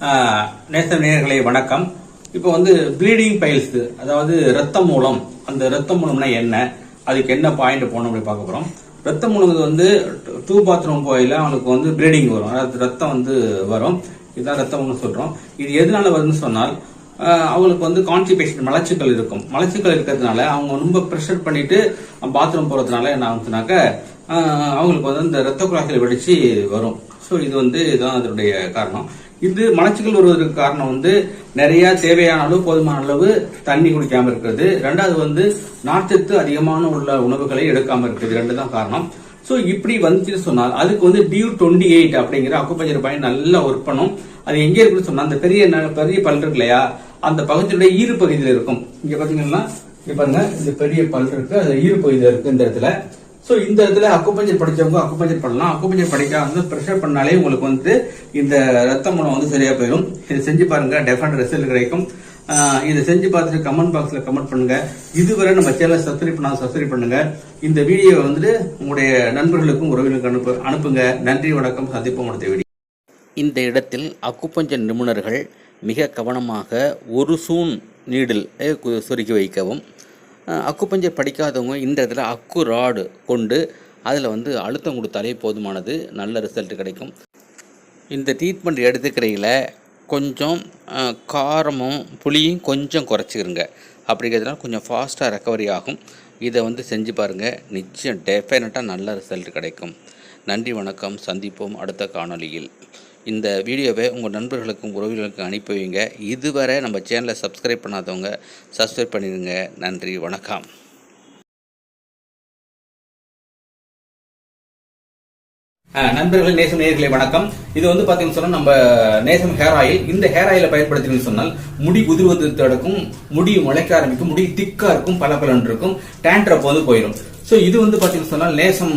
ஆஹ், நேச வணக்கம். இப்போ வந்து ப்ளீடிங் பைல்ஸ் அதாவது ரத்த மூலம் அந்த ரத்த மூலம்னா என்ன? அதுக்கு என்ன பாயிண்ட் போகணும் அப்படி பார்க்க போகிறோம் ரத்த மூலங்கிறது வந்து டூ பாத்ரூம் போயில அவனுக்கு வந்து ப்ளீடிங் வரும். அதாவது ரத்தம் வந்து வரும். இதுதான் ரத்த மூலம் சொல்கிறோம் இது எதனால வருதுன்னு சொன்னால் அவங்களுக்கு வந்து கான்ஸ்டிபேஷன் மலச்சிக்கல் இருக்கும். மலச்சிக்கல் இருக்கிறதுனால அவங்க ரொம்ப ப்ரெஷர் பண்ணிட்டு பாத்ரூம் போகிறதுனால என்ன ஆகுதுனாக்க அவங்களுக்கு வந்து இந்த ரத்த குழாய்கள் வெடிச்சு வரும். ஸோ இது வந்து இதுதான் அதனுடைய காரணம். இது மலச்சிக்கல் வருவதற்கு காரணம் வந்து நிறைய தேவையான அளவு போதுமான அளவு தண்ணி குடிக்காம இருக்கிறது. ரெண்டாவது வந்து நார்ச்சத்து அதிகமான உள்ள உணவுகளை எடுக்காம இருக்கிறது. ரெண்டு தான் காரணம். ஸோ இப்படி வந்துச்சுன்னு சொன்னால் அதுக்கு வந்து டியூ டுவெண்ட்டி எயிட் அப்படிங்கிற அக்குப்பஞ்சர் பாயிண்ட் நல்லா ஒர்க் பண்ணும். அது எங்கே இருக்குன்னு சொன்னால் அந்த பெரிய ந- பெரிய பல் இருக்கு இல்லையா? அந்த பகுதியுடைய ஈறு பகுதியில் இருக்கும். இங்கே பார்த்தீங்கன்னா இப்போ பாருங்க இந்த பெரிய பல் இருக்கு. அது ஈறு பகுதியில் இருக்கு இந்த இடத்துல. சோ இந்த இடத்துல அக்குப்பஞ்சர் படிச்சவங்க அக்குப்பஞ்சர் பண்ணலாம். அக்குப்பஞ்சர் படிக்காம வந்து ப்ரெஷர் பண்ணாலே உங்களுக்கு வந்து இந்த ரத்த மூலம் வந்து சரியா போயிடும் இதை செஞ்சு பாருங்க. டெஃபனட் ரிசல்ட் கிடைக்கும். இதை செஞ்சு பார்த்துட்டு கமெண்ட் பாக்ஸ்ல கமெண்ட் பண்ணுங்க. இதுவரை நம்ம சேனலை சப்ஸ்கிரைப் பண்ணால் சப்ஸ்கிரைப் பண்ணுங்க. இந்த வீடியோவை வந்துட்டு உங்களுடைய நண்பர்களுக்கும் உறவினருக்கும் அனுப்பு அனுப்புங்க. நன்றி வணக்கம். சந்திப்போம் அடுத்த வீடியோ இந்த இடத்தில் அக்குப்பஞ்சர் நிபுணர்கள் மிக கவனமாக ஒரு சூன் நீடில் சொருக்கி வைக்கவும். அக்குப்பஞ்சர் படிக்காதவங்க இந்த இடத்துல அக்கு ராடு கொண்டு அதில் வந்து அழுத்தம் கொடுத்தாலே போதுமானது நல்ல ரிசல்ட் கிடைக்கும். இந்த ட்ரீட்மெண்ட் எடுத்துக்கிறையில் கொஞ்சம் காரமும் புளியும் கொஞ்சம் குறைச்சிக்கிறங்க அப்படிங்கிறதுனால கொஞ்சம் ஃபாஸ்ட்டாக ரெக்கவரி ஆகும். இதை வந்து செஞ்சு பாருங்கள் நிச்சயம் டெஃபினட்டாக நல்ல ரிசல்ட் கிடைக்கும். நன்றி வணக்கம். சந்திப்போம் அடுத்த காணொளியில். இந்த வீடியோவை உங்கள் நண்பர்களுக்கும் உறவினர்களுக்கும் அனுப்பி வைங்க. இதுவரை நம்ம சேனலை சப்ஸ்கிரைப் பண்ணாதவங்க சப்ஸ்கிரைப் பண்ணிடுங்க. நன்றி வணக்கம். ஆஹ் நண்பர்களே நேசம் நேயர்களே வணக்கம். இது வந்து பாத்தீங்கன்னு சொன்னா நம்ம நேசம் ஹேர் ஆயில் இந்த ஹேர் ஆயில பயன்படுத்தினு சொன்னால் முடி உதிர்வது தடுக்கும் முடி முளைக்க ஆரம்பிக்கும் முடி திக்கா இருக்கும் பல இருக்கும் டேண்ட்ரப் வந்து போயிடும் ஸோ இது வந்து பாத்தீங்கன்னு சொன்னால் நேசம்